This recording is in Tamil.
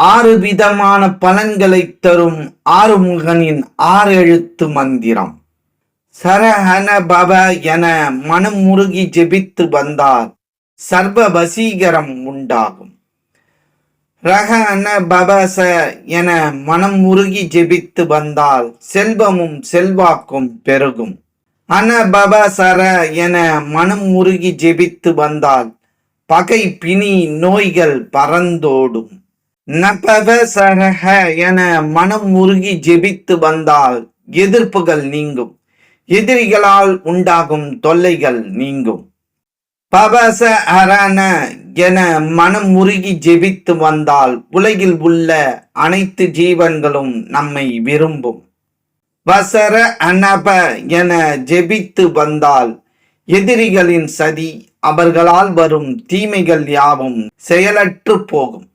ஆறு விதமான பலன்களை தரும் ஆறுமுகனின் ஆறு எழுத்து மந்திரம். சரஹன பவ என மனம் முருகி ஜெபித்து வந்தால் சர்வ வசீகரம் உண்டாகும் ரகன பபச என மனம் முருகி ஜெபித்து வந்தால் செல்வமும் செல்வாக்கும் பெருகும். அனபபசர என மனம் முருகி ஜெபித்து வந்தால் பகை பிணி நோய்கள் பறந்தோடும் நபவசரஹ என மனம் முருகி ஜெபித்து வந்தால் எதிர்ப்புகள் நீங்கும். எதிரிகளால் உண்டாகும் தொல்லைகள் நீங்கும். பவச அரண என மனம் முருகி ஜெபித்து வந்தால் உலகில் உள்ள அனைத்து ஜீவன்களும் நம்மை விரும்பும். வசர அனப என ஜெபித்து வந்தால் எதிரிகளின் சதி அவர்களால் வரும் தீமைகள் யாவும் செயலற்று போகும்.